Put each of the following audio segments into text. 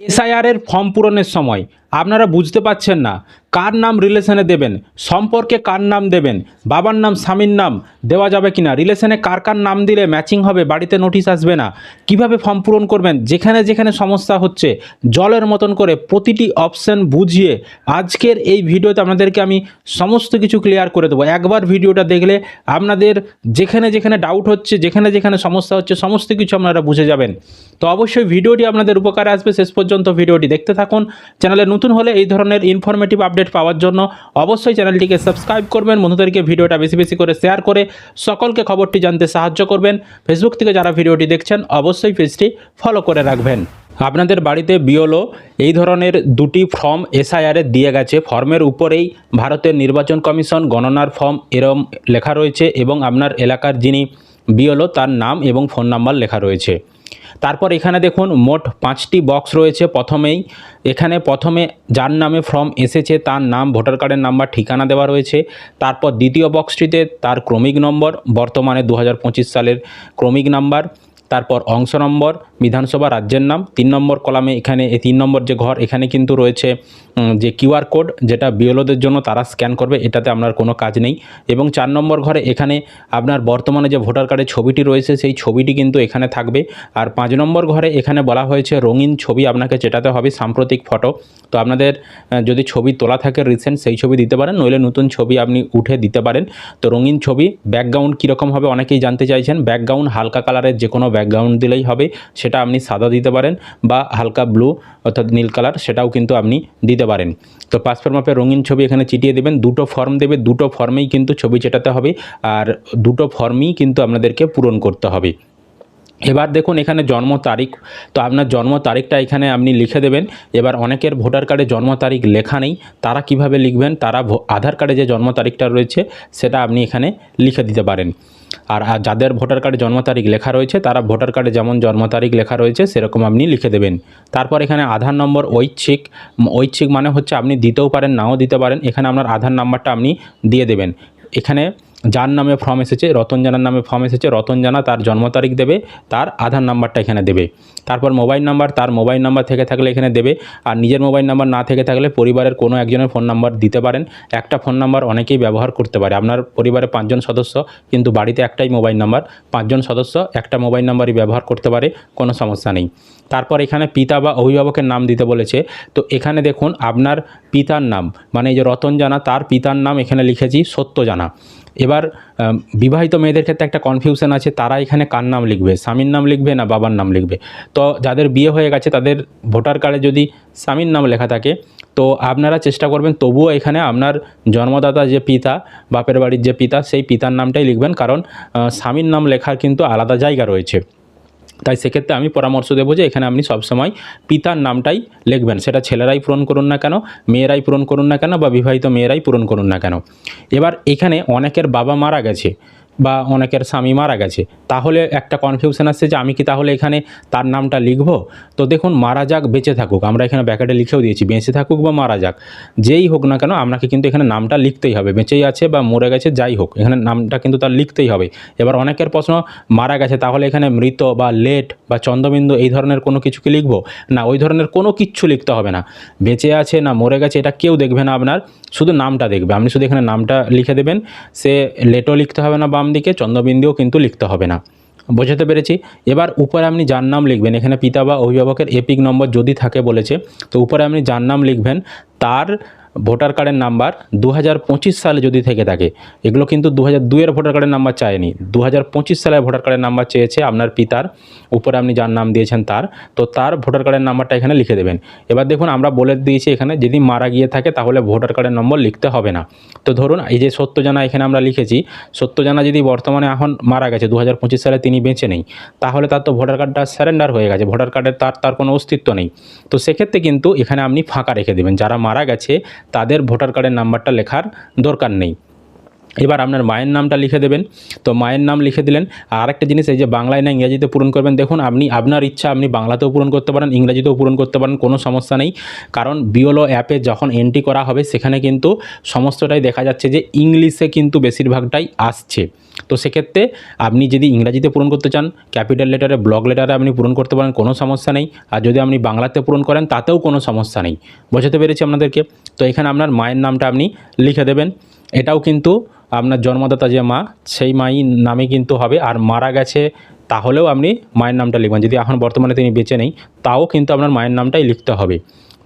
এসআইআরের ফর্ম পূরণের সময়। আপনারা বুঝতে পাচ্ছেন না। কার নাম রিলেশনে দেবেন? সম্পর্কে কার নাম দেবেন? বাবার নাম, স্বামীর নাম দেওয়া যাবে কি না রিলেশনে কার কার নাম দিলে ম্যাচিং হবে? বাড়িতে নোটিশ আসবে না। কীভাবে ফর্ম পূরণ করবেন? যেখানে যেখানে সমস্যা হচ্ছে, জলের মতন করে প্রতিটি অপশন বুঝিয়ে আজকের এই ভিডিওতে আপনাদেরকে আমি সমস্ত কিছু ক্লিয়ার করে দেবো। একবার ভিডিওটা দেখলে আপনাদের যেখানে যেখানে ডাউট হচ্ছে, যেখানে যেখানে সমস্যা হচ্ছে, সমস্ত কিছু আপনারা বুঝে যাবেন। তো অবশ্যই ভিডিওটি আপনাদের উপকারে আসবে। শেষ পর্যন্ত ভিডিওটি দেখতে থাকুন। চ্যানেলে নতুন হলে এই ধরনের ইনফরমেটিভ আপডেট পাওয়ার জন্য অবশ্যই চ্যানেলটিকে সাবস্ক্রাইব করবেন। বন্ধুদেরকে ভিডিওটা বেশি বেশি করে শেয়ার করে সকলকে খবরটি জানতে সাহায্য করবেন। ফেসবুক থেকে যারা ভিডিওটি দেখছেন, অবশ্যই পেজটি ফলো করে রাখবেন। আপনাদের বাড়িতে বিওলো এই ধরনের দুটি ফর্ম এসআইআরে দিয়ে গেছে। ফর্মের উপরেই ভারতের নির্বাচন কমিশন গণনার ফর্ম এরম লেখা রয়েছে এবং আপনার এলাকার যিনি বিওলো তার নাম এবং ফোন নাম্বার লেখা রয়েছে। তারপর এখানে দেখুন মোট পাঁচটি বক্স রয়েছে প্রথমেই। এখানে প্রথমে যার নামে ফর্ম এসেছে তার নাম ভোটার কার্ডের নাম্বার ঠিকানা দেওয়া রয়েছে। তারপর দ্বিতীয় বক্সটিতে তার ক্রমিক নম্বর, বর্তমানে দু হাজার পঁচিশ সালের ক্রমিক নাম্বার তারপর অংশ নম্বর, বিধানসভা রাজ্যের নাম। তিন নম্বর কলামে এখানে, এই তিন নম্বর যে ঘর, এখানে কিন্তু রয়েছে যে কিউআর কোড, যেটা বিএলওদের জন্য তারা স্ক্যান করবে, এটাতে আপনার কোনো কাজ নেই। এবং চার নম্বর ঘরে এখানে আপনার বর্তমানে যে ভোটার কার্ডের ছবিটি রয়েছে, সেই ছবিটি কিন্তু এখানে থাকবে। আর পাঁচ নম্বর ঘরে এখানে বলা হয়েছে, রঙিন ছবি আপনাকে চেটাতে হবে, সাম্প্রতিক ফটো। তো আপনাদের যদি ছবি তোলা থাকে রিসেন্ট সেই ছবি দিতে পারেন, নইলে নতুন ছবি আপনি উঠে দিতে পারেন। তো রঙিন ছবি ব্যাকগ্রাউন্ড কীরকম হবে, অনেকেই জানতে চাইছেন। ব্যাকগ্রাউন্ড হালকা কালারের যে কোনো ব্যাকগ্রাউন্ড দিলেই হবে, সেটা আপনি সাদা দিতে পারেন বা হালকা ব্লু অর্থাৎ নীল কালার সেটাও কিন্তু আপনি দিতে পারেন। তো পাসপোর্ট মাপের রঙিন ছবি এখানে চিটিয়ে দেবেন, দুটো ফর্ম দেবে, দুটো ফর্মেই কিন্তু ছবি চেটাতে হবে আর দুটো ফর্মই কিন্তু আপনাদেরকে পূরণ করতে হবে। এবার দেখুন এখানে জন্ম তারিখ, তো আপনার জন্ম তারিখটা এখানে আপনি লিখে দেবেন। এবার অনেকের ভোটার কার্ডে জন্ম তারিখ লেখা নেই, তারা কীভাবে লিখবেন? তারা আধার কার্ডে যে জন্ম তারিখটা রয়েছে, সেটা আপনি এখানে লিখে দিতে পারেন। আর যাদের ভোটার কার্ডে জন্ম তারিখ লেখা রয়েছে, তারা ভোটার কার্ডে যেমন জন্ম তারিখ লেখা রয়েছে, সেরকম আপনি লিখে দেবেন। তারপর এখানে আধার নম্বর ঐচ্ছিক ঐচ্ছিক মানে হচ্ছে আপনি দিতেও পারেন, নাও দিতে পারেন। এখানে আপনার আধার নাম্বারটা আপনি দিয়ে দেবেন। এখানে যার নামে ফর্ম এসেছে, রতন জানার নামে ফর্ম এসেছে, রতন জানা তার জন্ম তারিখ দেবে, তার আধার নাম্বারটা এখানে দেবে। তারপর মোবাইল নাম্বার, তার মোবাইল নাম্বার থেকে থাকলে এখানে দেবে, আর নিজের মোবাইল নাম্বার না থেকে থাকলে পরিবারের কোনো একজনের ফোন নাম্বার দিতে পারেন। একটা ফোন নাম্বার অনেকেই ব্যবহার করতে পারে। আপনার পরিবারে পাঁচজন সদস্য, কিন্তু বাড়িতে একটাই মোবাইল নাম্বার, পাঁচজন সদস্য একটা মোবাইল নাম্বারই ব্যবহার করতে পারে, কোনো সমস্যা নেই। তারপর এখানে পিতা বা অভিভাবকের নাম দিতে বলেছে। তো এখানে দেখুন আপনার পিতার নাম মানে এই যে রতন জানা তার পিতার নাম এখানে লিখেছি সত্য জানা এবার বিবাহিত মেয়েদের ক্ষেত্রে একটা কনফিউশন আছে, তারা এখানে কার নাম লিখবে? স্বামীর নাম লিখবে না বাবার নাম লিখবে? তো যাদের বিয়ে হয়ে গেছে, তাদের ভোটার কার্ডে যদি স্বামীর নাম লেখা থাকে, তো আপনারা চেষ্টা করবেন, তবুও এখানে আপনার জন্মদাতা যে পিতা, বাপের বাড়ির যে পিতা, সেই পিতার নামটাই লিখবেন। কারণ স্বামীর নাম লেখার কিন্তু আলাদা জায়গা রয়েছে। তাই সেক্ষেত্রে আমি পরামর্শ দেবো যে এখানে আপনি সবসময় পিতার নামটাই লিখবেন। সেটা ছেলেরাই পূরণ করুন না কেন, মেয়েরাই পূরণ করুন না কেন বা বিবাহিত মেয়েরাই পূরণ করুন না কেন। এবার এখানে অনেকের বাবা মারা গেছে। বা অনেকের স্বামী মারা গেছে। তাহলে একটা কনফিউশন আসছে যে আমি কি তাহলে এখানে তার নামটা লিখব? তো দেখুন, মারা যাক, বেঁচে থাকুক। আমরা এখানে ব্যাকেটে লিখেও দিয়েছি, বেঁচে থাকুক বা মারা যাক। যেই হোক না কেন আপনাকে কিন্তু এখানে নামটা লিখতেই হবে। বেঁচেই আছে বা মরে গেছে, যাই হোক, এখানে নামটা কিন্তু তার লিখতেই হবে। এবার অনেকের প্রশ্ন, মারা গেছে, তাহলে এখানে মৃত বা লেট বা চন্দ্রবিন্দু এই ধরনের কোনো কিছু কি লিখব? না, ওই ধরনের কোনো কিচ্ছু লিখতে হবে না। বেঁচে আছে না মরে গেছে, এটা কেউ দেখবে না আপনার, শুধু নামটা দেখবে। আপনি শুধু এখানে নামটা লিখে দেবেন, সে লেটও লিখতে হবে না বাম দিকে চন্দ্রবিন্দুও কিন্তু লিখতে হবে না। বোঝাতে পেরেছি? এবার উপরে আপনি যার নাম লিখবেন, এখানে পিতা বা অভিভাবকের এপিক নম্বর যদি থাকে বলেছে, তো উপরে আপনি যার নাম লিখবেন, তার ভোটার কার্ডের নাম্বার দু হাজার পঁচিশ সালে যদি থেকে থাকে, এগুলো কিন্তু দু হাজার দুইয়ের ভোটার কার্ডের নাম্বার চায়নি। দু হাজার সালের ভোটার কার্ডের নাম্বার চেয়েছে আপনার পিতার, উপরে আপনি যার নাম দিয়েছেন তার, তো তার ভোটার কার্ডের নাম্বারটা এখানে লিখে দেবেন। এবার দেখুন, আমরা বলে দিয়েছি এখানে, যদি মারা গিয়ে থাকে তাহলে ভোটার কার্ডের নম্বর লিখতে হবে না। তো ধরুন, এই যে সত্যজানা এখানে আমরা লিখেছি, সত্যজানা যদি বর্তমানে এখন মারা গেছে দু হাজার পঁচিশ সালে তিনি বেঁচে নেই, তাহলে তার তো ভোটার কার্ডটা স্যারেন্ডার হয়ে গেছে, ভোটার কার্ডের তার তার কোনো অস্তিত্ব নেই। তো সেক্ষেত্রে কিন্তু এখানে আপনি ফাঁকা রেখে দেবেন, যারা মারা গেছে তাদের ভোটার কার্ডের নাম্বারটা লেখার দরকার নেই। এবার আপনার মায়ের নামটা লিখে দেবেন। তো মায়ের নাম লিখে দিলেন। আর একটা জিনিস, এই যে বাংলায় না ইংরাজিতে পূরণ করবেন, দেখুন আপনি, আপনার ইচ্ছা আপনি বাংলাতেও পূরণ করতে পারেন, ইংরাজিতেও পূরণ করতে পারেন, কোনো সমস্যা নেই। কারণ বিওলো অ্যাপে যখন এন্ট্রি করা হবে, সেখানে কিন্তু সমস্তটাই দেখা যাচ্ছে যে ইংলিশে কিন্তু বেশিরভাগটাই আসছে। তো সেক্ষেত্রে আপনি যদি ইংরাজিতে পূরণ করতে চান, ক্যাপিটাল লেটারে, ব্লক লেটারে আপনি পূরণ করতে পারেন, কোনো সমস্যা নেই। আর যদি আপনি বাংলাতে পূরণ করেন, তাতেও কোনো সমস্যা নেই। বোঝাতে পেরেছি আপনাদেরকে? তো এখানে আপনার মায়ের নামটা আপনি লিখে দেবেন। এটাও কিন্তু আপনার জন্মদাতা যে মা, সেই মাই নামে কিন্তু হবে। আর মারা গেছে, তাহলেও আপনি মায়ের নামটা লিখবেন। যদি এখন বর্তমানে তিনি বেঁচে নেই, তাও কিন্তু আপনার মায়ের নামটাই লিখতে হবে।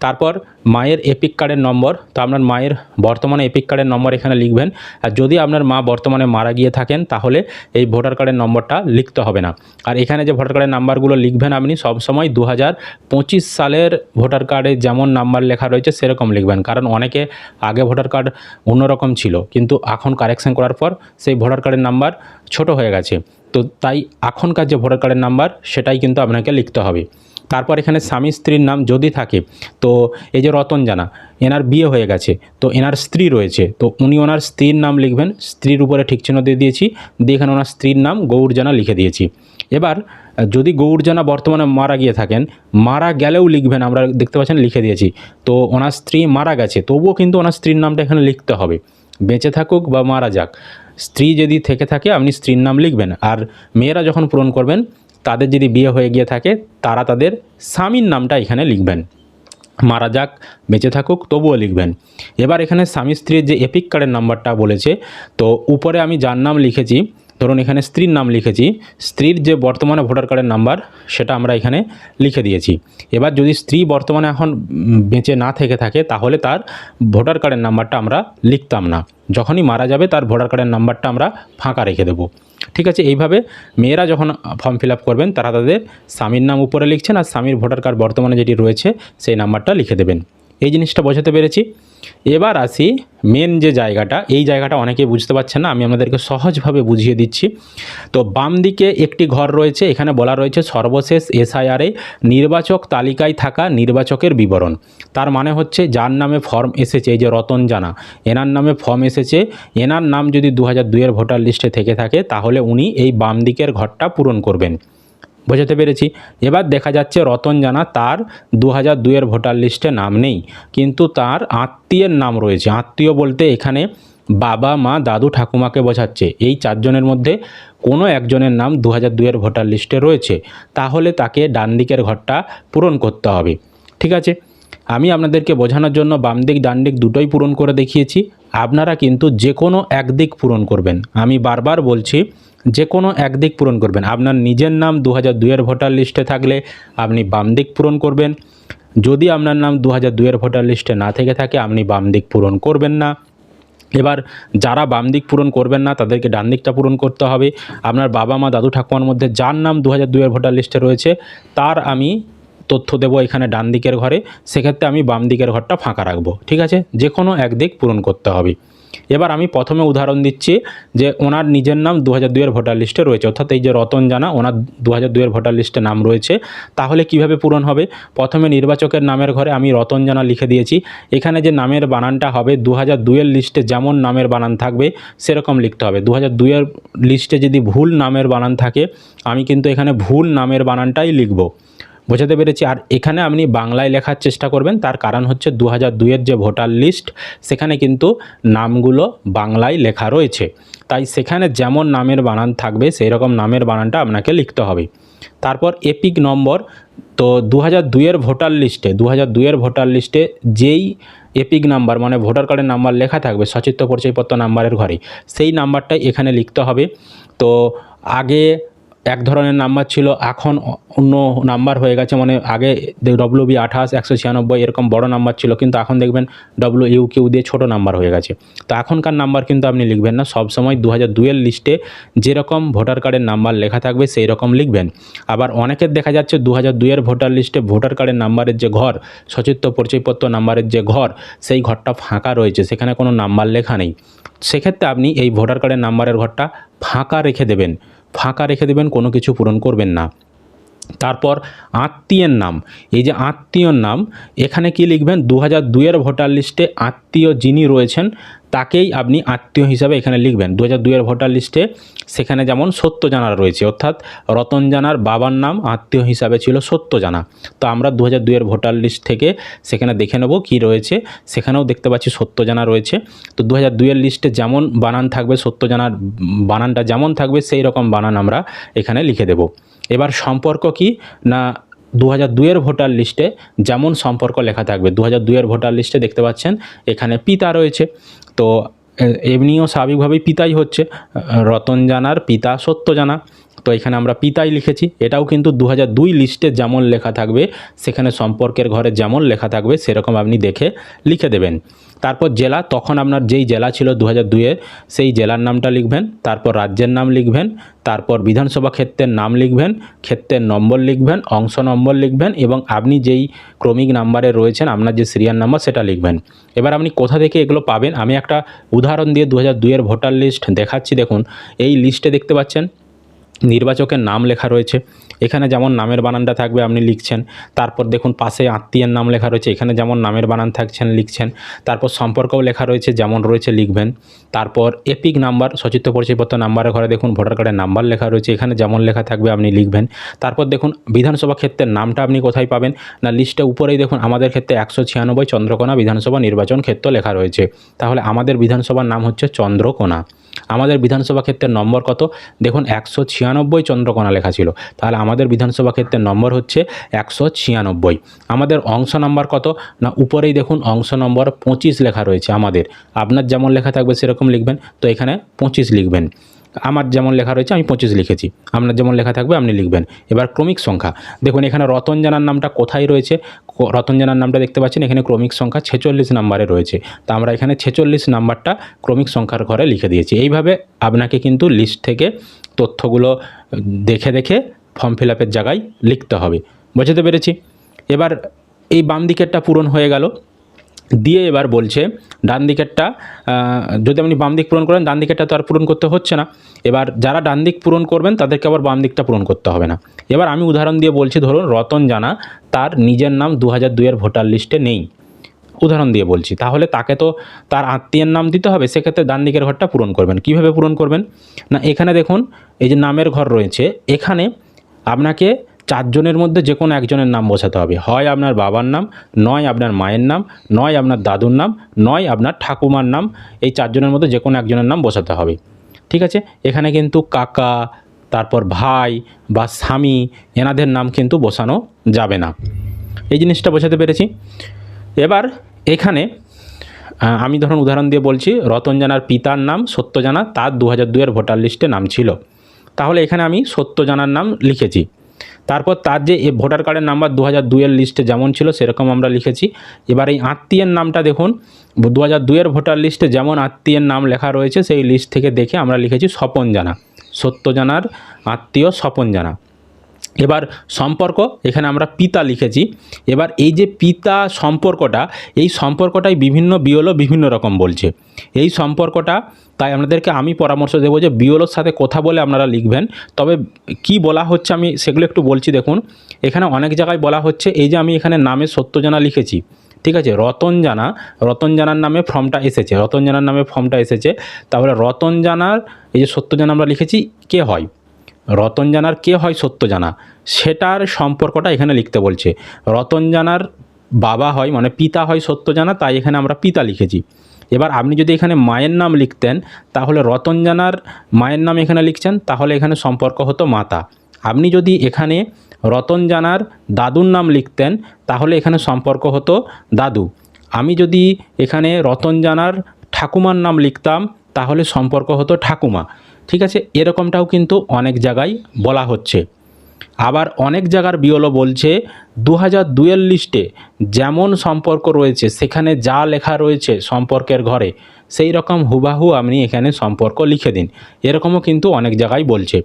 তারপর মায়ের এপিক কার্ডের নম্বর, তো আপনার মায়ের বর্তমানে এপিক কার্ডের নম্বর এখানে লিখবেন। আর যদি আপনার মা বর্তমানে মারা গিয়ে থাকেন, তাহলে এই ভোটার কার্ডের নম্বরটা লিখতে হবে না। আর এখানে যে ভোটার কার্ডের নাম্বারগুলো লিখবেন আপনি সবসময় দু হাজার পঁচিশ সালের ভোটার কার্ডে যেমন নাম্বার লেখা রয়েছে, সেরকম লিখবেন। কারণ অনেকে আগে ভোটার কার্ড অন্যরকম ছিল, কিন্তু এখন কারেকশন করার পর সেই ভোটার কার্ডের নাম্বার ছোট হয়ে গেছে। তো তাই এখনকার যে ভোটার কার্ডের নাম্বার, সেটাই কিন্তু আপনাকে লিখতে হবে। তারপর এখানে স্বামী স্ত্রীর নাম যদি থাকে, তো এই যে রতন জানা, এনার বিয়ে হয়ে গেছে, তো এনার স্ত্রী রয়েছে, তো উনি ওনার স্ত্রীর নাম লিখবেন, স্ত্রীর উপরে ঠিক চিহ্ন দিয়ে দিয়েছি, দিয়ে এখানে ওনার স্ত্রীর নাম গৌর জানা লিখে দিয়েছি। এবার, যদি গৌর জানা বর্তমানে মারা গিয়ে থাকেন, মারা গেলেও লিখবেন, আমরা দেখতে পাচ্ছেন লিখে দিয়েছি, তো ওনার স্ত্রী মারা গেছে, তবুও কিন্তু ওনার স্ত্রীর নামটা এখানে লিখতে হবে, বেঁচে থাকুক বা মারা যাক, স্ত্রী যদি থেকে থাকে, আপনি স্ত্রীর নাম লিখবেন, আর মেয়েরা যখন পূরণ করবেন তাদের যদি বিয়ে হয়ে গিয়ে থাকে, তারা তাদের স্বামীর নামটা এখানে লিখবেন। মারা যাক, বেঁচে থাকুক, তবুও লিখবেন। এবার এখানে স্বামী স্ত্রীর যে এপিক কার্ডের নাম্বারটা বলেছে, তো উপরে আমি যার নাম লিখেছি ধরুন এখানে স্ত্রীর নাম লিখেছি, স্ত্রীর যে বর্তমানে ভোটার কার্ডের নাম্বার সেটা আমরা এখানে লিখে দিয়েছি। এবার যদি স্ত্রী বর্তমানে এখন বেঁচে না থেকে থাকে তাহলে তার ভোটার কার্ডের নাম্বারটা আমরা লিখতাম না। যখনই মারা যাবে তার ভোটার কার্ডের নাম্বারটা আমরা ফাঁকা রেখে দেবো। ঠিক আছে, এইভাবে মেয়েরা যখন ফর্ম ফিল করবেন তারা তাদের স্বামীর নাম উপরে লিখছেন আর স্বামীর ভোটার কার্ড বর্তমানে যেটি রয়েছে সেই নাম্বারটা লিখে দেবেন। এই জিনিসটা বোঝাতে পেরেছি। এবার আসি মেন যে জায়গাটা, এই জায়গাটা অনেকেই বুঝতে পারছেন না, আমি আপনাদেরকে সহজভাবে বুঝিয়ে দিচ্ছি। তো বাম দিকে একটি ঘর রয়েছে, এখানে বলা রয়েছে সর্বশেষ এসআইআরে নির্বাচক তালিকায় থাকা নির্বাচকের বিবরণ। তার মানে হচ্ছে যার নামে ফর্ম এসেছে, এই যে রতন জানা, এনার নামে ফর্ম এসেছে, এনার নাম যদি দু হাজার ভোটার লিস্টে থেকে থাকে, তাহলে উনি এই বাম দিকের ঘরটা পূরণ করবেন। বোঝাতে পেরেছি। এবার দেখা যাচ্ছে রতন জানা তার দু হাজার দুইয়ের ভোটার লিস্টে নাম নেই, কিন্তু তার আত্মীয়ের নাম রয়েছে। আত্মীয় বলতে এখানে বাবা, মা, দাদু, ঠাকুমাকে বোঝাচ্ছে। এই চারজনের মধ্যে কোনো একজনের নাম দু হাজার দুইয়ের ভোটার লিস্টে রয়েছে। তাহলে তাকে ডান দিকের ঘরটা পূরণ করতে হবে। ঠিক আছে? আমি আপনাদেরকে বোঝানোর জন্য বাম দিক ডান দিক দুটোই পূরণ করে দেখিয়েছি। আপনারা কিন্তু যে কোনো একদিক পূরণ করবেন। আমি বারবার বলছি যে কোনো একদিক পূরণ করবেন। আপনার নিজের নাম দু হাজার দুইয়ের ভোটার লিস্টে থাকলে আপনি বাম দিক পূরণ করবেন। যদি আপনার নাম দু হাজার দুইয়ের ভোটার লিস্টে না থেকে থাকে, আপনি বাম দিক পূরণ করবেন না। এবার যারা বাম দিক পূরণ করবেন না, তাদেরকে ডান দিকটা পূরণ করতে হবে। আপনার বাবা মা, দাদু ঠাকুমার মধ্যে যার নাম দু হাজার দুইয়ের ভোটার লিস্টে রয়েছে, তার আমি তথ্য দেবো এখানে ডান দিকের ঘরে। সেক্ষেত্রে আমি বাম দিকের ঘরটা ফাঁকা রাখব। ঠিক আছে? যে কোনো একদিক পূরণ করতে হবে। এবার আমি প্রথমে উদাহরণ দিচ্ছি যে ওনার নিজের নাম দু হাজার দুইয়ের ভোটার লিস্টে রয়েছে। অর্থাৎ এই যে রতন জানা, ওনার দু হাজার দুইয়ের ভোটার লিস্টে নাম রয়েছে। তাহলে কীভাবে পূরণ হবে? প্রথমে নির্বাচকের নামের ঘরে আমি রতন জানা লিখে দিয়েছি। এখানে যে নামের বানানটা হবে দু হাজার দুইয়ের লিস্টে যেমন নামের বানান থাকবে, সেরকম লিখতে হবে। দু হাজার দুইয়ের লিস্টে যদি ভুল নামের বানান থাকে, আমি কিন্তু এখানে ভুল নামের বানানটাই লিখব। বোঝাতে পেরেছি। আর এখানে আপনি বাংলায় লেখার চেষ্টা করবেন। তার কারণ হচ্ছে দু হাজার দুইয়ের যে ভোটার লিস্ট, সেখানে কিন্তু নামগুলো বাংলায় লেখা রয়েছে। তাই সেখানে যেমন নামের বানান থাকবে সেই রকম নামের বানানটা আপনাকে লিখতে হবে। তারপর এপিক নম্বর, তো দু হাজার দুইয়ের ভোটার লিস্টে দু হাজার দুইয়ের ভোটার লিস্টে যেই এপিক নাম্বার মানে ভোটার কার্ডের নাম্বার লেখা থাকবে, সচিত্র পরিচয়পত্র নাম্বারের ঘরে, সেই নাম্বারটাই এখানে লিখতে হবে। তো আগে এক ধরনের নাম্বার ছিল, এখন অন্য নাম্বার হয়ে গেছে মানে আগে ডব্লিউ বি আঠাশ, একশো ছিয়ানব্বই, এরকম বড় নাম্বার ছিল, কিন্তু এখন দেখবেন ডব্লিউ ইউ কিউ দিয়ে ছোটো নাম্বার হয়ে গেছে। তো এখনকার নাম্বার কিন্তু আপনি লিখবেন না, সব সময় দু হাজার দুইয়ের লিস্টে যেরকম ভোটার কার্ডের নাম্বার লেখা থাকবে সেই রকম লিখবেন। আবার অনেকের দেখা যাচ্ছে দু হাজার দুইয়ের ভোটার লিস্টে ভোটার কার্ডের নাম্বারের যে ঘর, সচিত্র পরিচয়পত্র নাম্বারের যে ঘর, সেই ঘরটা ফাঁকা রয়েছে, সেখানে কোনো নাম্বার লেখা নেই। সেক্ষেত্রে আপনি এই ভোটার কার্ডের নাম্বারের ঘরটা ফাঁকা রেখে দেবেন। ফাঁকা রেখে দেবেন কোনো কিছু পূরণ করবেন না। তারপর আত্মীয়ের নাম। এই যে আত্মীয়র নাম, এখানে কি লিখবেন? দু হাজার দুইয়ের ভোটার লিস্টে আত্মীয় যিনি রয়েছেন, তাকেই আপনি আত্মীয় হিসাবে এখানে লিখবেন। দু হাজার দুইয়ের ভোটার লিস্টে সেখানে যেমন সত্য জানার রয়েছে, অর্থাৎ রতন জানার বাবার নাম আত্মীয় হিসাবে ছিল সত্য জানা তো আমরা দু হাজার দুইয়ের ভোটার লিস্ট থেকে সেখানে দেখে নেব কি রয়েছে। সেখানেও দেখতে পাচ্ছি সত্য জানা রয়েছে। তো দু হাজার দুইয়ের লিস্টে যেমন বানান থাকবে সত্য জানার বানানটা যেমন থাকবে, সেই রকম বানান আমরা এখানে লিখে দেব। এবার সম্পর্ক কি না দু হাজার দুইয়ের ভোটার লিস্টে যেমন সম্পর্ক লেখা থাকবে? দু হাজার দুইয়ের ভোটার লিস্টে দেখতে পাচ্ছেন, এখানে পিতা রয়েছে। তো এমনিও স্বাভাবিকভাবেই পিতাই হচ্ছে। রতন জানার পিতা সত্য জানা তো এখানে আমরা পিতাই লিখেছি। এটাও কিন্তু দু দুই লিস্টে যেমন লেখা থাকবে, সেখানে সম্পর্কের ঘরে যেমন লেখা থাকবে, সেরকম আপনি দেখে লিখে দেবেন। তারপর জেলা, তখন আপনার যেই জেলা ছিল দু হাজার দুইয়ের সেই জেলার নামটা লিখবেন, তারপর রাজ্যের নাম লিখবেন, তারপর বিধানসভা ক্ষেত্রের নাম লিখবেন, ক্ষেত্রের নম্বর লিখবেন, অংশ নম্বর লিখবেন এবং আপনি যেই ক্রমিক নাম্বারে রয়েছেন, আপনার যে সিরিয়াল নাম্বার সেটা লিখবেন। এবার আপনি কোথা থেকে এগুলো পাবেন? আমি একটা উদাহরণ দিয়ে দু হাজার দুইয়ের ভোটার লিস্ট দেখাচ্ছি, দেখুন। এই লিস্টে দেখতে পাচ্ছেন নির্বাচকের নাম লেখা রয়েছে। এখানে যেমন নামের বানানটা থাকবে, আপনি লিখছেন। তারপর দেখুন পাশে আত্মীয়ের নাম লেখা রয়েছে, এখানে যেমন নামের বানান থাকছেন, লিখছেন। তারপর সম্পর্কও লেখা রয়েছে, যেমন রয়েছে, লিখবেন। তারপর এপিক নাম্বার, সচিত্র পরিচয়পত্র নাম্বারের ঘরে দেখুন, ভোটার কার্ডের নাম্বার লেখা রয়েছে, এখানে যেমন লেখা থাকবে, আপনি লিখবেন। তারপর দেখুন বিধানসভা ক্ষেত্রের নামটা আপনি কোথায় পাবেন? না লিস্টে উপরেই দেখুন, আমাদের ক্ষেত্রে একশো ছিয়ানব্বই চন্দ্রকোনা বিধানসভা নির্বাচন ক্ষেত্র লেখা রয়েছে। তাহলে আমাদের বিধানসভার নাম হচ্ছে চন্দ্রকোনা। আমাদের বিধানসভা ক্ষেত্রের নম্বর কত? দেখুন, একশো ছিয়ানব্বই চন্দ্রকোনা লেখা ছিল। তাহলে আমাদের বিধানসভা ক্ষেত্রের নম্বর হচ্ছে একশো ছিয়ানব্বই। আমাদের অংশ নম্বর কত? না, উপরেই দেখুন অংশ নম্বর পঁচিশ লেখা রয়েছে আমাদের। আপনার যেমন লেখা থাকবে সেরকম লিখবেন। তো এখানে পঁচিশ লিখবেন। আমার যেমন লেখা রয়েছে আমি পঁচিশ লিখেছি। আপনার যেমন লেখা থাকবে আপনি লিখবেন। এবার ক্রমিক সংখ্যা। দেখুন এখানে রতন জানার নামটা কোথায় রয়েছে? রতন জানার নামটা দেখতে পাচ্ছেন। এখানে ক্রমিক সংখ্যা ছেচল্লিশ নাম্বারে রয়েছে। তা আমরা এখানে ছেচল্লিশ নাম্বারটা ক্রমিক সংখ্যার ঘরে লিখে দিয়েছি। এইভাবে আপনাকে কিন্তু লিস্ট থেকে তথ্যগুলো দেখে দেখে ফর্ম ফিল আপের জায়গায় লিখতে হবে। বোঝাতে পেরেছি? এবার এই বাম দিকেরটা পূরণ হয়ে গেল। দিয়ে এবার বলছে, ডান দিকেরটা যদি আপনি বাম দিক পূরণ করেন, ডান দিকেরটা তো আর পূরণ করতে হচ্ছে না। এবার যারা ডান দিক পূরণ করবেন, তাদেরকে আবার বাম দিকটা পূরণ করতে হবে না। এবার আমি উদাহরণ দিয়ে বলছি, ধরুন রতন জানা তার নিজের নাম দু হাজার দুইয়ের ভোটার লিস্টে নেই। উদাহরণ দিয়ে বলছি, তাহলে তাকে তো তার আত্মীয়ের নাম দিতে হবে, সেক্ষেত্রে ডান দিকের ঘরটা পূরণ করবেন। কীভাবে পূরণ করবেন? না, এখানে দেখুন, এই যে নামের ঘর রয়েছে, এখানে আপনাকে চারজনের মধ্যে যে কোনো একজনের নাম বসাতে হবে। হয় আপনার বাবার নাম, নয় আপনার মায়ের নাম, নয় আপনার দাদুর নাম, নয় আপনার ঠাকুমার নাম, এই চারজনের মধ্যে যে কোনো একজনের নাম বসাতে হবে। ঠিক আছে? এখানে কিন্তু কাকা, তারপর ভাই বা স্বামী, এনাদের নাম কিন্তু বসানো যাবে না। এই জিনিসটা বোঝাতে পেরেছি। এবার এখানে আমি ধরুন উদাহরণ দিয়ে বলছি, রতন জানার পিতার নাম সত্য জানা তার দু হাজার দুয়ের ভোটার লিস্টে নাম ছিল। তাহলে এখানে আমি সত্য জানার নাম লিখেছি। তারপর তার যে ভোটার কার্ডের নাম্বার দু হাজার দুইয়ের লিস্টে যেমন ছিল, সেরকম আমরা লিখেছি। এবার এই আত্মীয়ের নামটা দেখুন দু হাজার দুইয়ের ভোটার লিস্টে যেমন আত্মীয়ের নাম লেখা রয়েছে, সেই লিস্ট থেকে দেখে আমরা লিখেছি স্বপন জানা। সত্য জানার আত্মীয় স্বপন জানা। এবার সম্পর্ক, এখানে আমরা পিতা লিখেছি। এবার এই যে পিতা সম্পর্কটা, এই সম্পর্কটাই বিভিন্ন বিওলো বিভিন্ন রকম বলছে। এই সম্পর্কটা তাই আপনাদেরকে আমি পরামর্শ দেবো যে বিওলোর সাথে কথা বলে আপনারা লিখবেন। তবে কি বলা হচ্ছে আমি সেগুলো একটু বলছি, দেখুন। এখানে অনেক জায়গায় বলা হচ্ছে, এই যে আমি এখানে নামে সত্য জানা লিখেছি, ঠিক আছে? রতন জানা রতন জানার নামে ফর্মটা এসেছে রতন জানার নামে ফর্মটা এসেছে। তাহলে রতন জানার এই যে সত্য জানা আমরা লিখেছি, কে হয়? রতন জানার কে হয় সত্য জানা সেটার সম্পর্কটা এখানে লিখতে বলছে। রতন জানার বাবা হয় মানে পিতা হয় সত্য জানা তাই এখানে আমরা পিতা লিখেছি। এবার আপনি যদি এখানে মায়ের নাম লিখতেন, তাহলে রতন জানার মায়ের নাম এখানে লিখছেন, তাহলে এখানে সম্পর্ক হতো মাতা। আপনি যদি এখানে রতন জানার দাদুর নাম লিখতেন, তাহলে এখানে সম্পর্ক হতো দাদু। আমি যদি এখানে রতন জানার ঠাকুমার নাম লিখতাম, তাহলে সম্পর্ক হতো ঠাকুমা। ঠিক আছে, এরকমটাও কিন্তু অনেক জায়গায় বলা হচ্ছে। আবার অনেক জায়গার বিওলো বলছে দু হাজার দুয়ের লিস্টে যেমন সম্পর্ক রয়েছে, সেখানে যা লেখা রয়েছে সম্পর্কের ঘরে, সেই রকম হুবাহু আপনি এখানে সম্পর্ক লিখে দিন। এরকমও কিন্তু অনেক জায়গায় বলছে।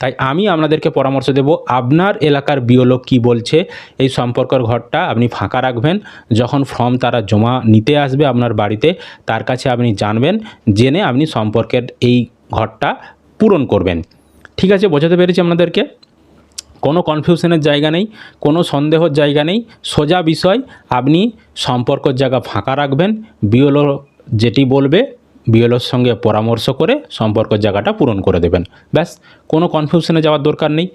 তাই আমি আপনাদেরকে পরামর্শ দেব, আপনার এলাকার বিওলো কি বলছে, এই সম্পর্কের ঘরটা আপনি ফাঁকা রাখবেন। যখন ফর্ম তারা জমা নিতে আসবে আপনার বাড়িতে, তার কাছে আপনি জানবেন, জেনে আপনি সম্পর্কের এই ঘরটা পূরণ করবেন। ঠিক আছে, বোঝাতে পেরেছি আপনাদেরকে? কোনো কনফিউশনের জায়গা নেই, কোনো সন্দেহর জায়গা নেই। সোজা বিষয়, আপনি সম্পর্কর জায়গা ফাঁকা রাখবেন। বিওলো যেটি বলবে বিএলওর সঙ্গে পরামর্শ করে সম্পর্কের জায়গাটা পূরণ করে দেবেন। ব্যাস, কোনো কনফিউশনে যাওয়ার দরকার নেই।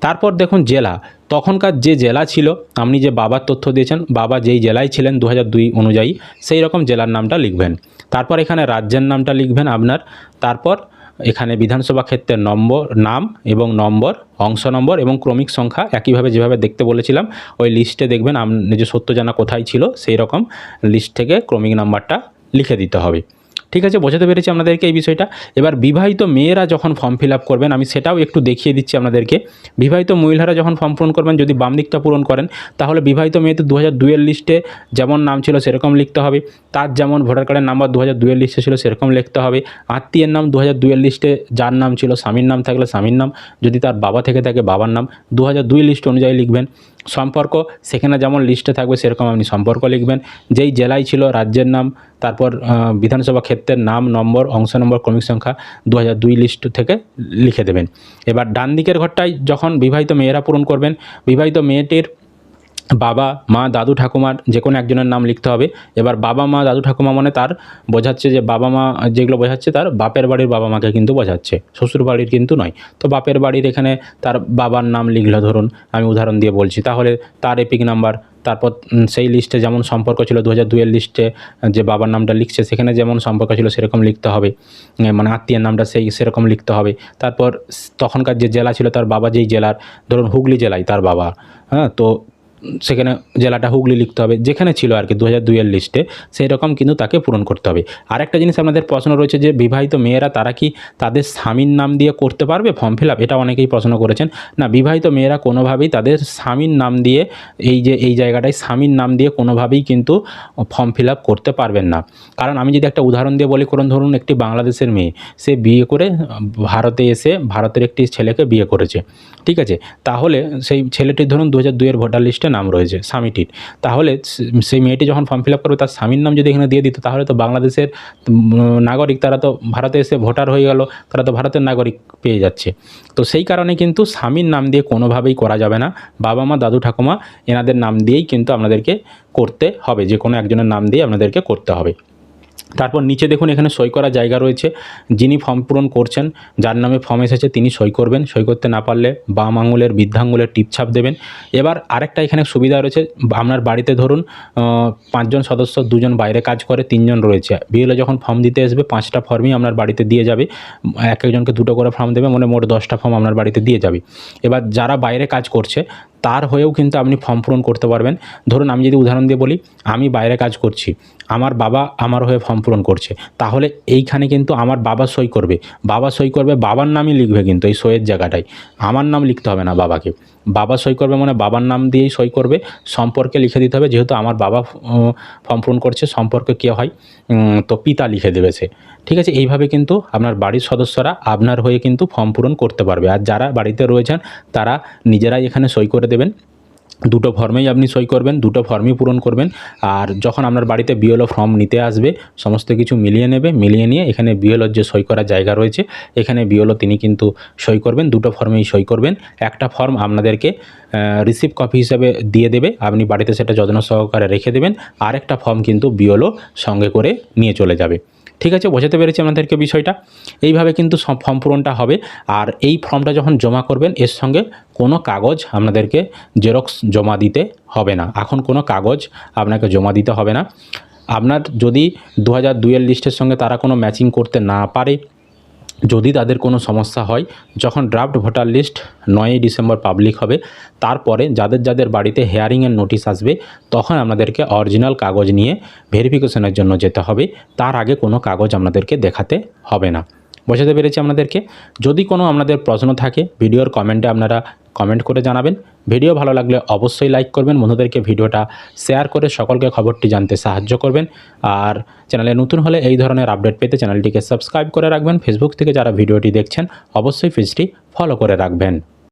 তারপর দেখুন জেলা। তখনকার যে জেলা ছিল, আপনি যে বাবার তথ্য দিয়েছেন, বাবা যেই জেলায় ছিলেন দু অনুযায়ী, সেই রকম জেলার নামটা লিখবেন। তারপর এখানে রাজ্যের নামটা লিখবেন আপনার। তারপর এখানে বিধানসভা ক্ষেত্রের নম্বর, নাম এবং নম্বর, অংশ নম্বর এবং ক্রমিক সংখ্যা একইভাবে যেভাবে দেখতে বলেছিলাম, ওই লিস্টে দেখবেন আপনি যে সত্য জানা কোথায় ছিল সেই রকম লিস্ট থেকে ক্রমিক নাম্বারটা লিখে দিতে হবে। ঠিক আছে? বোঝাতে পেরেছি আপনাদেরকে এই বিষয়টা। এবার বিবাহিত মেয়েরা যখন ফর্ম ফিল করবেন, আমি সেটাও একটু দেখিয়ে দিচ্ছি আপনাদেরকে। বিবাহিত মহিলারা যখন ফর্ম পূরণ করবেন, যদি বাম দিকটা পূরণ করেন, তাহলে বিবাহিত মেয়েদের দু হাজার লিস্টে যেমন নাম ছিল সেরকম লিখতে হবে। তার যেমন ভোটার কার্ডের নাম্বার দু হাজার লিস্টে ছিল সেরকম লিখতে হবে। আত্মীয়ের নাম দু হাজার লিস্টে যার নাম ছিল স্বামীর নাম থাকলে স্বামীর নাম। যদি তার বাবা থেকে থাকে বাবার নাম দু হাজার দুই লিস্ট অনুযায়ী লিখবেন। সম্পর্ক, সেখানে যেমন লিস্টে থাকবে, সেরকম আপনি সম্পর্ক লিখবেন। যেই জেলায় ছিল, রাজ্যের নাম, তারপর বিধানসভা ক্ষেত্রের নাম, নম্বর, অংশ নম্বর, ক্রমিক সংখ্যা দু দুই লিস্ট থেকে লিখে দেবেন। এবার ডান দিকের ঘরটায় যখন বিবাহিত মেয়েরা পূরণ করবেন, বিবাহিত মেয়েটির বাবা, মা, দাদু, ঠাকুমার যে কোনো একজনের নাম লিখতে হবে। এবার বাবা, মা, দাদু, ঠাকুমা মানে তার বোঝাচ্ছে যে বাবা মা যেগুলো বোঝাচ্ছে তার বাপের বাড়ির বাবা মাকে কিন্তু বোঝাচ্ছে। শ্বশুর বাড়ির কিন্তু নয়। তো বাপের বাড়ির এখানে তার বাবার নাম লিখলো ধরুন, আমি উদাহরণ দিয়ে বলছি। তাহলে তার এপিক নাম্বার তারপর সেই লিস্টে যেমন সম্পর্ক ছিল দু হাজার দুইয়ের লিস্টে যে বাবার নামটা লিখছে, সেখানে যেমন সম্পর্ক ছিল সেরকম লিখতে হবে। মানে আত্মীয়ের নামটা সেই সেরকম লিখতে হবে। তারপর তখনকার যে জেলা ছিল তার বাবা যেই জেলার, ধরুন হুগলি জেলায় তার বাবা। হ্যাঁ তো সেখানে জেলাটা হুগলি লিখতে হবে, যেখানে ছিল আর কি দু হাজার দুইয়ের লিস্টে সেই রকম কিন্তু তাকে পূরণ করতে হবে। আরেকটা জিনিস আপনাদের প্রশ্ন রয়েছে যে, বিবাহিত মেয়েরা তারা কি তাদের স্বামীর নাম দিয়ে করতে পারবে? ফর্ম ফিল আপ এটা অনেকেই প্রশ্ন করেছেন। না, বিবাহিত মেয়েরা কোনোভাবেই তাদের স্বামীর নাম দিয়ে, এই যে, এই জায়গাটায় স্বামীর নাম দিয়ে কোনোভাবেই কিন্তু ফর্ম ফিল আপ করতে পারবেন না। কারণ আমি যদি একটা উদাহরণ দিয়ে বলি, করুন, ধরুন একটি বাংলাদেশের মেয়ে, সে বিয়ে করে ভারতে এসে ভারতের একটি ছেলেকে বিয়ে করেছে। ঠিক আছে? তাহলে সেই ছেলেটি ধরুন দু হাজার দুইয়ের ভোটার লিস্টে নাম রয়েছে স্বামীটির তাহলে সেই মেয়েটি যখন ফর্ম ফিল আপ করবে, তার স্বামীর নাম যদি এখানে দিয়ে দিত, তাহলে তো বাংলাদেশের নাগরিক তারা তো ভারতে এসে ভোটার হয়ে গেল, তারা তো ভারতের নাগরিক পেয়ে যাচ্ছে। তো সেই কারণে কিন্তু স্বামীর নাম দিয়ে কোনোভাবেই করা যাবে না। বাবা মা, দাদু, ঠাকুমা, এনাদের নাম দিয়েই কিন্তু আপনাদেরকে করতে হবে যে কোনো একজনের নাম দিয়ে আপনাদেরকে করতে হবে। তারপর নিচে দেখুন, এখানে সই করা জায়গা রয়েছে। যিনি ফর্ম পূরণ করছেন, যার নামে ফর্ম এসেছে, তিনি সই করবেন। সই করতে না পারলে বাম আঙুলের বৃদ্ধাঙ্গুলের টিপছাপ দেবেন। এবার আরেকটা এখানে সুবিধা রয়েছে, আপনার বাড়িতে ধরুন পাঁচজন সদস্য, দুজন বাইরে কাজ করে, তিনজন রয়েছে। বিএলও যখন ফর্ম দিতে আসবে, পাঁচটা ফর্মই আপনার বাড়িতে দিয়ে যাবে। এক একজনকে দুটো করে ফর্ম দেবে মানে মোট দশটা ফর্ম আপনার বাড়িতে দিয়ে যাবে। এবার যারা বাইরে কাজ করছে তার হয়েও কিন্তু আপনি ফর্ম পূরণ করতে পারবেন। ধরুন আমি যদি উদাহরণ দিয়ে বলি, আমি বাইরে কাজ করছি, আমার বাবা আমার হয়ে ফর্ম পূরণ করছে, তাহলে এইখানে কিন্তু আমার বাবা সই করবে। বাবা সই করবে, বাবার নামই লিখবে কিন্তু এই সইয়ের জায়গাটায়। আমার নাম লিখতে হবে না বাবাকে। বাবা সই করবে মানে বাবার নাম দিয়েই সই করবে, সম্পর্কে লিখে দিতে হবে। যেহেতু আমার বাবা ফর্ম পূরণ করছে, সম্পর্কে কে হয়? তো পিতা লিখে দেবে সে। ঠিক আছে? এইভাবে কিন্তু আপনার বাড়ির সদস্যরা আপনার হয়ে কিন্তু ফর্ম পূরণ করতে পারবে। আর যারা বাড়িতে রয়েছেন, তারা নিজেরাই এখানে সই করে দেবেন। দুটো ফর্মেই আপনি সই করবেন, দুটো ফর্মই পূরণ করবেন, আর যখন আপনার বাড়িতে বিএলও ফর্ম নিতে আসবে, সমস্ত কিছু মিলিয়ে নেবে, মিলিয়ে নিয়ে এখানে বিএলওর যে সই করার জায়গা রয়েছে, এখানে বিএলও তিনি কিন্তু সই করবেন, দুটো ফর্মেই সই করবেন। একটা ফর্ম আপনাদেরকে রিসিভ কপি হিসাবে দিয়ে দেবে, আপনি বাড়িতে সেটা যত্ন সহকারে রেখে দেবেন আর একটা ফর্ম কিন্তু বিএলও সঙ্গে করে নিয়ে চলে যাবে। ঠিক আছে, বোঝাতে পেরেছি আপনাদেরকে বিষয়টা। এইভাবে কিন্তু ফর্ম পূরণটা হবে। আর এই ফর্মটা যখন জমা করবেন, এর সঙ্গে কোনো কাগজ আপনাদেরকে জেরক্স জমা দিতে হবে না। এখন কোনো কাগজ আপনাকে জমা দিতে হবে না। আপনার যদি দু হাজার দুইয়ের লিস্টের সঙ্গে তারা কোনো ম্যাচিং করতে না পারে যদি তাদের কোনো সমস্যা হয়, যখন ড্রাফট ভোটার লিস্ট নয়ই ডিসেম্বর পাবলিক হবে, তারপরে যাদের যাদের বাড়িতে হেয়ারিংয়ের নোটিশ আসবে, তখন আপনাদেরকে অরিজিনাল কাগজ নিয়ে ভেরিফিকেশনের জন্য যেতে হবে। তার আগে কোনো কাগজ আপনাদেরকে দেখাতে হবে না। বোঝাতে পেরেছি আপনাদেরকে। যদি কোনো আপনাদের প্রশ্ন থাকে, ভিডিওর কমেন্টে আপনারা কমেন্ট করে জানাবেন। ভিডিও ভালো লাগলে অবশ্যই লাইক করবেন। বন্ধুদেরকে ভিডিওটা শেয়ার করে সকলকে খবরটি জানতে সাহায্য করবেন। আর চ্যানেলে নতুন হলে এই ধরনের আপডেট পেতে চ্যানেলটিকে সাবস্ক্রাইব করে রাখবেন। ফেসবুক থেকে যারা ভিডিওটি দেখছেন, অবশ্যই পেজটি ফলো করে রাখবেন।